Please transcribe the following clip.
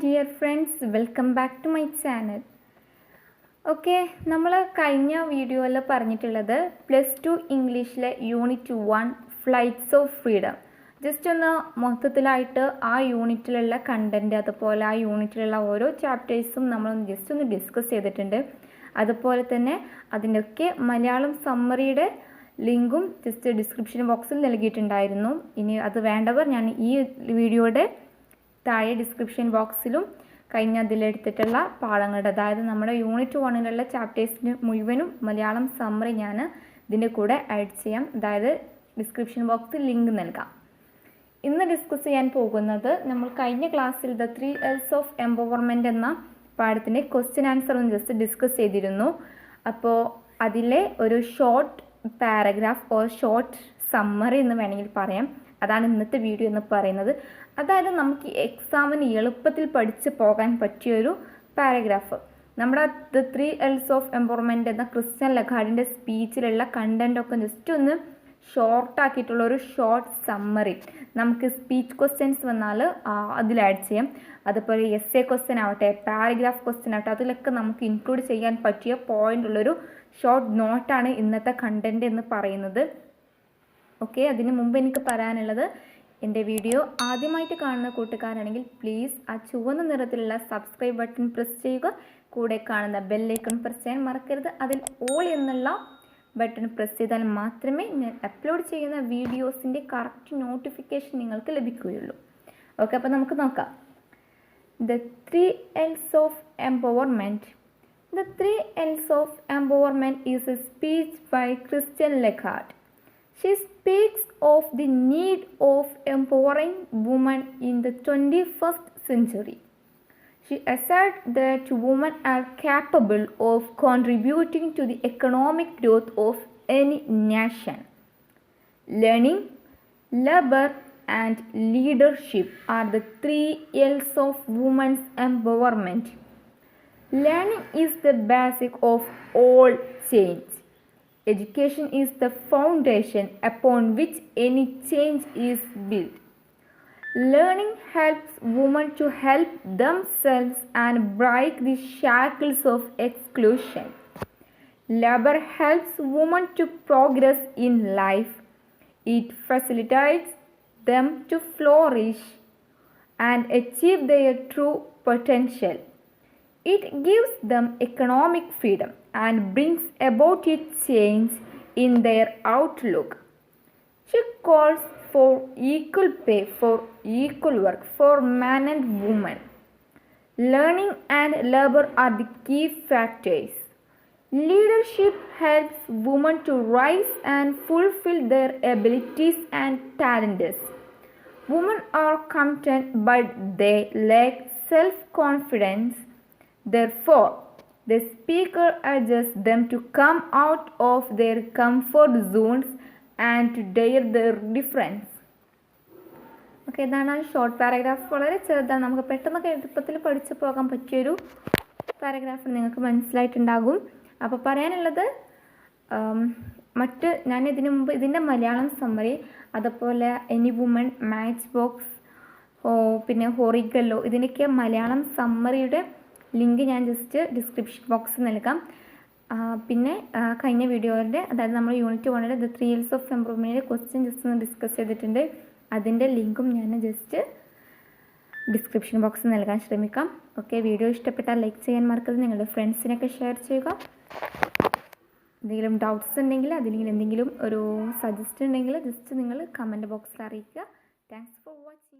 Dear friends welcome back to my channel okay നമ്മൾ കഴിഞ്ഞ വീഡിയോയിൽ പറഞ്ഞിട്ടുള്ളത് പ്ലസ് ടു ഇംഗ്ലീഷിലെ unit one flights of freedom just ഒന്ന് മൊത്തത്തിലായിട്ട് ആ യൂണിറ്റിലുള്ള കണ്ടന്റ് അതുപോലെ ആ യൂണിറ്റിലുള്ള ഓരോ ചാപ്റ്റേഴ്സും നമ്മൾ ജസ്റ്റ് ഒന്ന് ഡിസ്കസ് ചെയ്തിട്ടുണ്ട്. അതുപോലെ തന്നെ അതിന്റെയൊക്കെ മലയാളം സമ്മറിയുടെ ലിങ്കും ജസ്റ്റ് ഡിസ്ക്രിപ്ഷൻ ബോക്സിൽ നൽകിയിട്ടുണ്ടായിരുന്നു. ഇനി അത് വേണ്ടവർ ഞാൻ ഈ വീഡിയോയുടെ താഴെ ഡിസ്ക്രിപ്ഷൻ ബോക്സിലും കഴിഞ്ഞ അതിലെടുത്തിട്ടുള്ള പാഠങ്ങളുടെ അതായത് നമ്മുടെ യൂണിറ്റ് വണ്ണിലുള്ള ചാപ്റ്റേഴ്സിന് മുഴുവനും മലയാളം സമ്മറി ഞാൻ ഇതിന്റെ കൂടെ ആഡ് ചെയ്യാം. അതായത് ഡിസ്ക്രിപ്ഷൻ ബോക്സിൽ ലിങ്ക് നൽകാം. ഇന്ന് ഡിസ്കസ് ചെയ്യാൻ പോകുന്നത് നമ്മൾ കഴിഞ്ഞ ക്ലാസ്സിൽ the three Ls of empowerment എന്ന പാഠത്തിന്റെ ക്വസ്റ്റ്യൻ ആൻസർ ഒന്ന് ജസ്റ്റ് ഡിസ്കസ് ചെയ്തിരുന്നു. അപ്പോൾ അതിലെ ഒരു short paragraph or short summary എന്ന് വേണമെങ്കിൽ പറയാം. അതാണ് ഇന്നത്തെ വീഡിയോ എന്ന് പറയുന്നത്. അതായത് നമുക്ക് എക്സാമിന് എളുപ്പത്തിൽ പഠിച്ച് പോകാൻ പറ്റിയൊരു പാരഗ്രാഫ് നമ്മുടെ the three Ls of empowerment എന്ന ക്രിസ്ത്യൻ ലഖാഡിന്റെ സ്പീച്ചിലുള്ള കണ്ടന്റൊക്കെ ജസ്റ്റ് ഒന്ന് ഷോർട്ടാക്കിയിട്ടുള്ള ഒരു ഷോർട്ട് സമ്മറി നമുക്ക് സ്പീച്ച് ക്വസ്റ്റ്യൻസ് വന്നാൽ അതിൽ ആഡ് ചെയ്യാം. അതുപോലെ എസ് എ ക്വസ്റ്റ്യൻ ആവട്ടെ പാരഗ്രാഫ് ക്വസ്റ്റ്യൻ ആവട്ടെ അതിലൊക്കെ നമുക്ക് ഇൻക്ലൂഡ് ചെയ്യാൻ പറ്റിയ പോയിന്റ് ഉള്ളൊരു ഷോർട്ട് നോട്ടാണ് ഇന്നത്തെ കണ്ടന്റ് എന്ന് പറയുന്നത്. ഓക്കെ അതിന് മുമ്പ് എനിക്ക് പറയാനുള്ളത് എന്റെ വീഡിയോ ആദ്യമായിട്ട് കാണുന്ന കൂട്ടുകാരാണെങ്കിൽ പ്ലീസ് ആ ചുവന്ന നിറത്തിലുള്ള സബ്സ്ക്രൈബ് ബട്ടൺ പ്രസ് ചെയ്യുക. കൂടെ കാണുന്ന ബെല്ലൈക്കൺ പ്രസ് ചെയ്യാൻ മറക്കരുത്. അതിൽ ഓൾ എന്നുള്ള ബട്ടൺ പ്രസ് ചെയ്താൽ മാത്രമേ ഞാൻ അപ്ലോഡ് ചെയ്യുന്ന വീഡിയോസിന്റെ കറക്റ്റ് നോട്ടിഫിക്കേഷൻ നിങ്ങൾക്ക് ലഭിക്കുകയുള്ളൂ. ഓക്കെ അപ്പോൾ നമുക്ക് നോക്കാം. The three Ls of empowerment the three Ls of empowerment is a speech by Christine Lagarde She speaks of the need of empowering women in the 21st century. She asserts that women are capable of contributing to the economic growth of any nation. Learning, labor, and leadership are the three L's of women's empowerment. Learning is the basic of all change. Education is the foundation upon which any change is built. Learning helps women to help themselves and break the shackles of exclusion. Labor helps women to progress in life. It facilitates them to flourish and achieve their true potential. It gives them economic freedom and brings about a change in their outlook. She calls for equal pay for equal work for man and woman. Learning and labor are the key factors. Leadership helps women to rise and fulfill their abilities and talents. Women are content but they lack self confidence. Therefore, the speaker urges them to come out of their comfort zones and to dare their difference. Okay ഇതാണ് short paragraph വളരെ ചെറുതാണ്. നമുക്ക് പെട്ടെന്നൊക്കെ എളുപ്പത്തിൽ പഠിച്ചു പോകാൻ പറ്റിയൊരു paragraph നിങ്ങൾക്ക് മനസ്സിലായിട്ടുണ്ടാകും. അപ്പോൾ പറയാനുള്ളത് മറ്റ് ഞാൻ ഇതിനു മുമ്പ് ഇതിന്റെ മലയാളം സമ്മറി അതുപോലെ എനി വുമൺ മാച്ച് ബോക്സ് പിന്നെ ഹോറിഗല്ലോ ഇതിന്റെയൊക്കെ മലയാളം സമ്മറിയുടെ ലിങ്ക് ഞാൻ ജസ്റ്റ് ഡിസ്ക്രിപ്ഷൻ ബോക്സ് നൽകാം പിന്നെ കഴിഞ്ഞ വീഡിയോയുടെ അതായത് നമ്മൾ യൂണിറ്റ് വണ്ണിൽ ദ ത്രീ ഇയേഴ്സ് ഓഫ് എംപ്രൂവ്മെന്റിന്റെ ക്വസ്റ്റ്യൻ ജസ്റ്റ് ഒന്ന് ഡിസ്കസ് ചെയ്തിട്ടുണ്ട്. അതിന്റെ ലിങ്കും ഞാൻ ജസ്റ്റ് ഡിസ്ക്രിപ്ഷൻ ബോക്സിൽ നൽകാൻ ശ്രമിക്കാം. ഓക്കെ വീഡിയോ ഇഷ്ടപ്പെട്ടാൽ ലൈക്ക് ചെയ്യാൻ മറക്കരുത്. നിങ്ങളുടെ ഫ്രണ്ട്സിനൊക്കെ ഷെയർ ചെയ്യുക. എന്തെങ്കിലും ഡൗട്ട്സ് ഉണ്ടെങ്കിൽ അതിലെങ്കിൽ എന്തെങ്കിലും ഒരു സജസ്റ്റ് ഉണ്ടെങ്കിൽ ജസ്റ്റ് നിങ്ങൾ കമന്റ് ബോക്സിൽ അറിയിക്കുക. Thanks for watching